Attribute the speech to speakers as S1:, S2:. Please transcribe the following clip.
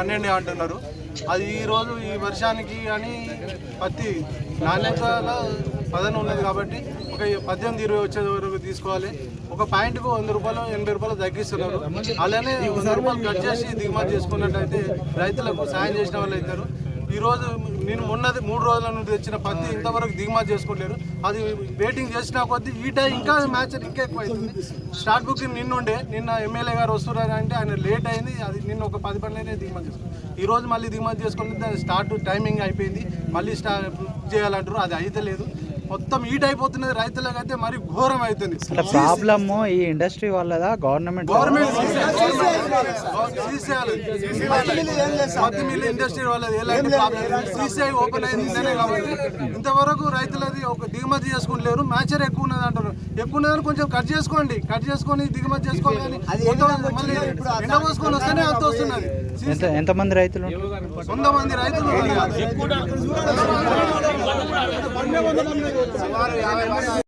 S1: పన్నెండు అంటున్నారు. అది ఈ రోజు ఈ వర్షానికి అని పత్తి నాణ్యతలో పదన ఉన్నది కాబట్టి ఒక పద్దెనిమిది ఇరవై వచ్చే వరకు తీసుకోవాలి. ఒక పాయింట్కు వంద రూపాయలు ఎనభై రూపాయలు తగ్గిస్తున్నారు. అలానే వంద రూపాయలు కట్ చేసి దిగుమతి చేసుకున్నట్టయితే రైతులకు సాయం చేసిన వాళ్ళు అవుతారు. ఈ రోజు నేను మొన్నది మూడు రోజుల నుండి తెచ్చిన పత్తి ఇంతవరకు దిగుమతి చేసుకోలేరు. అది వెయిటింగ్ చేసిన కొద్దీ ఈ టైం ఇంకా మ్యాచ్ ఇంకా ఎక్కువ అవుతుంది స్టార్ట్ బుకింగ్ నిన్నుండే నిన్న ఎమ్మెల్యే గారు వస్తున్నారు అంటే ఆయన లేట్ అయింది అది నిన్న ఒక పది పనులనే దిగుమతి చేసుకున్నారు. ఈ రోజు మళ్ళీ దిగుమతి చేసుకుంటే స్టార్ట్ టైమింగ్ అయిపోయింది. మళ్ళీ స్టార్ట్ చేయాలంటారు అది అయితే లేదు. మొత్తం ఈట్ అయిపోతున్నది రైతులకైతే మరి ఘోరం అవుతుంది.
S2: ప్రాబ్లమ్ ఈ ఇండస్ట్రీ వాళ్ళదా? గవర్నమెంట్
S1: గవర్నమెంట్ తీసేయాలి పత్తి మిల్లు ఇండస్ట్రీ వాళ్ళది. ఎలాంటి సీసీఐ ఓపెన్ అయింది ఇంతవరకు రైతులది ఒక దిగుమతి చేసుకుంటలేరు మ్యాచర్ ఎక్కువ ఉన్నది అంటారు ఎక్కువ ఉన్నదని కొంచెం కట్ చేసుకోండి కట్ చేసుకొని దిగుమతి చేసుకోవాలి కానీ మొత్తం మళ్ళీ ఎండ పోసుకొని వస్తేనే అంత వస్తున్నది.
S2: ఎంత ఎంతమంది రైతులు
S1: వంద మంది. రైతులు.